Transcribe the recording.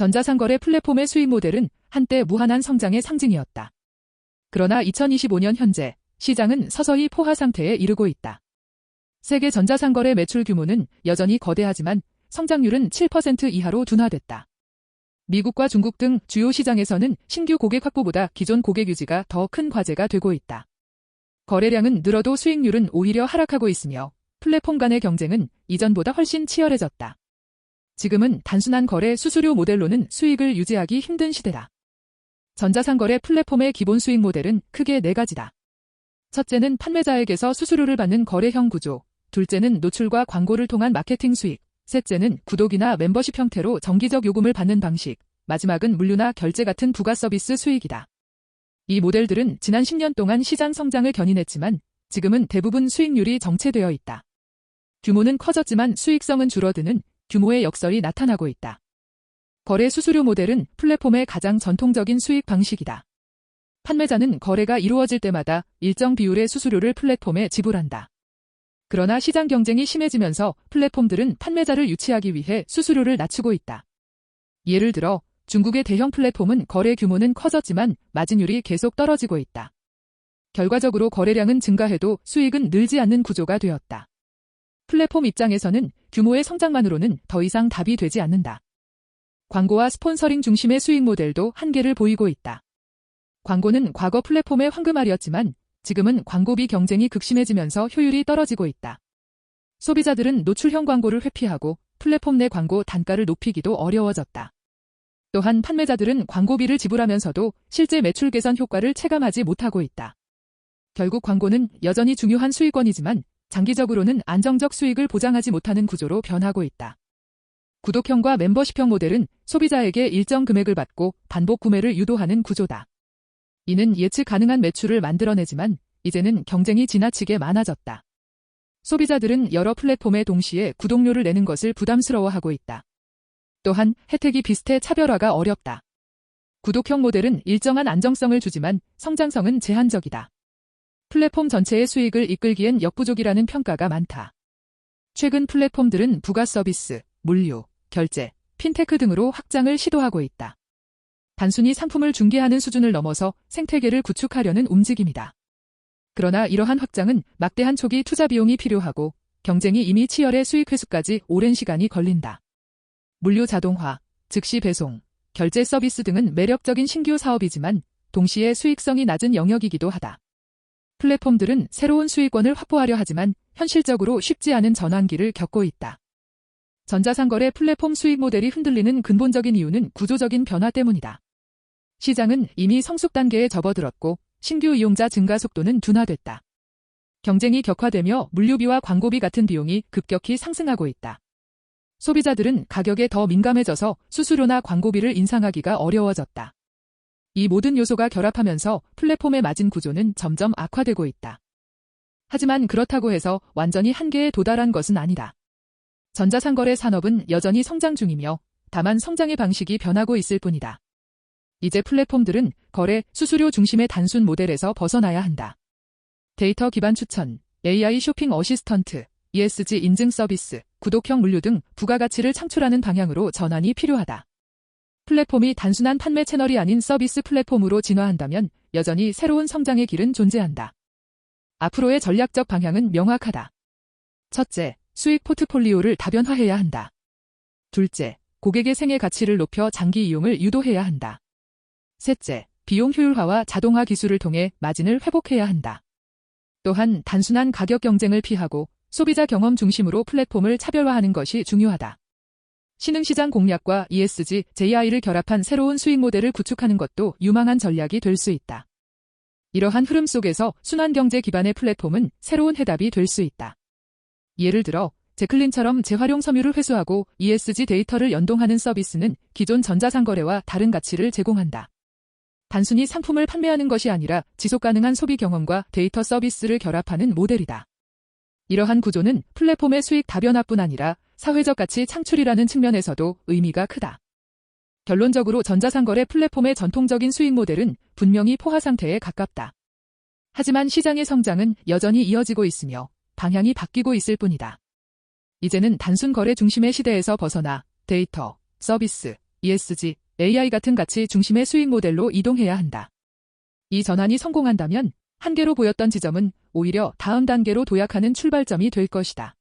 전자상거래 플랫폼의 수익 모델은 한때 무한한 성장의 상징이었다. 그러나 2025년 현재 시장은 서서히 포화 상태에 이르고 있다. 세계 전자상거래 매출 규모는 여전히 거대하지만 성장률은 7% 이하로 둔화됐다. 미국과 중국 등 주요 시장에서는 신규 고객 확보보다 기존 고객 유지가 더 큰 과제가 되고 있다. 거래량은 늘어도 수익률은 오히려 하락하고 있으며 플랫폼 간의 경쟁은 이전보다 훨씬 치열해졌다. 지금은 단순한 거래 수수료 모델로는 수익을 유지하기 힘든 시대다. 전자상거래 플랫폼의 기본 수익 모델은 크게 네 가지다. 첫째는 판매자에게서 수수료를 받는 거래형 구조, 둘째는 노출과 광고를 통한 마케팅 수익, 셋째는 구독이나 멤버십 형태로 정기적 요금을 받는 방식, 마지막은 물류나 결제 같은 부가 서비스 수익이다. 이 모델들은 지난 10년 동안 시장 성장을 견인했지만 지금은 대부분 수익률이 정체되어 있다. 규모는 커졌지만 수익성은 줄어드는 규모의 역설이 나타나고 있다. 거래 수수료 모델은 플랫폼의 가장 전통적인 수익 방식이다. 판매자는 거래가 이루어질 때마다 일정 비율의 수수료를 플랫폼에 지불한다. 그러나 시장 경쟁이 심해지면서 플랫폼들은 판매자를 유치하기 위해 수수료를 낮추고 있다. 예를 들어 중국의 대형 플랫폼은 거래 규모는 커졌지만 마진율이 계속 떨어지고 있다. 결과적으로 거래량은 증가해도 수익은 늘지 않는 구조가 되었다. 플랫폼 입장에서는 규모의 성장만으로는 더 이상 답이 되지 않는다. 광고와 스폰서링 중심의 수익 모델도 한계를 보이고 있다. 광고는 과거 플랫폼의 황금알이었지만 지금은 광고비 경쟁이 극심해지면서 효율이 떨어지고 있다. 소비자들은 노출형 광고를 회피하고 플랫폼 내 광고 단가를 높이기도 어려워졌다. 또한 판매자들은 광고비를 지불하면서도 실제 매출 개선 효과를 체감하지 못하고 있다. 결국 광고는 여전히 중요한 수익원이지만 장기적으로는 안정적 수익을 보장하지 못하는 구조로 변하고 있다. 구독형과 멤버십형 모델은 소비자에게 일정 금액을 받고 반복 구매를 유도하는 구조다. 이는 예측 가능한 매출을 만들어내지만 이제는 경쟁이 지나치게 많아졌다. 소비자들은 여러 플랫폼에 동시에 구독료를 내는 것을 부담스러워하고 있다. 또한 혜택이 비슷해 차별화가 어렵다. 구독형 모델은 일정한 안정성을 주지만 성장성은 제한적이다. 플랫폼 전체의 수익을 이끌기엔 역부족이라는 평가가 많다. 최근 플랫폼들은 부가 서비스, 물류, 결제, 핀테크 등으로 확장을 시도하고 있다. 단순히 상품을 중개하는 수준을 넘어서 생태계를 구축하려는 움직임이다. 그러나 이러한 확장은 막대한 초기 투자 비용이 필요하고 경쟁이 이미 치열해 수익 회수까지 오랜 시간이 걸린다. 물류 자동화, 즉시 배송, 결제 서비스 등은 매력적인 신규 사업이지만 동시에 수익성이 낮은 영역이기도 하다. 플랫폼들은 새로운 수익원을 확보하려 하지만 현실적으로 쉽지 않은 전환기를 겪고 있다. 전자상거래 플랫폼 수익 모델이 흔들리는 근본적인 이유는 구조적인 변화 때문이다. 시장은 이미 성숙 단계에 접어들었고 신규 이용자 증가 속도는 둔화됐다. 경쟁이 격화되며 물류비와 광고비 같은 비용이 급격히 상승하고 있다. 소비자들은 가격에 더 민감해져서 수수료나 광고비를 인상하기가 어려워졌다. 이 모든 요소가 결합하면서 플랫폼의 마진 구조는 점점 악화되고 있다. 하지만 그렇다고 해서 완전히 한계에 도달한 것은 아니다. 전자상거래 산업은 여전히 성장 중이며 다만 성장의 방식이 변하고 있을 뿐이다. 이제 플랫폼들은 거래, 수수료 중심의 단순 모델에서 벗어나야 한다. 데이터 기반 추천, AI 쇼핑 어시스턴트, ESG 인증 서비스, 구독형 물류 등 부가가치를 창출하는 방향으로 전환이 필요하다. 플랫폼이 단순한 판매 채널이 아닌 서비스 플랫폼으로 진화한다면 여전히 새로운 성장의 길은 존재한다. 앞으로의 전략적 방향은 명확하다. 첫째, 수익 포트폴리오를 다변화해야 한다. 둘째, 고객의 생애 가치를 높여 장기 이용을 유도해야 한다. 셋째, 비용 효율화와 자동화 기술을 통해 마진을 회복해야 한다. 또한 단순한 가격 경쟁을 피하고 소비자 경험 중심으로 플랫폼을 차별화하는 것이 중요하다. 신흥시장 공략과 ESG, JI를 결합한 새로운 수익 모델을 구축하는 것도 유망한 전략이 될 수 있다. 이러한 흐름 속에서 순환경제 기반의 플랫폼은 새로운 해답이 될 수 있다. 예를 들어 제클린처럼 재활용 섬유를 회수하고 ESG 데이터를 연동하는 서비스는 기존 전자상거래와 다른 가치를 제공한다. 단순히 상품을 판매하는 것이 아니라 지속 가능한 소비 경험과 데이터 서비스를 결합하는 모델이다. 이러한 구조는 플랫폼의 수익 다변화뿐 아니라 사회적 가치 창출이라는 측면에서도 의미가 크다. 결론적으로 전자상거래 플랫폼의 전통적인 수익 모델은 분명히 포화 상태에 가깝다. 하지만 시장의 성장은 여전히 이어지고 있으며 방향이 바뀌고 있을 뿐이다. 이제는 단순 거래 중심의 시대에서 벗어나 데이터, 서비스, ESG, AI 같은 가치 중심의 수익 모델로 이동해야 한다. 이 전환이 성공한다면 한계로 보였던 지점은 오히려 다음 단계로 도약하는 출발점이 될 것이다.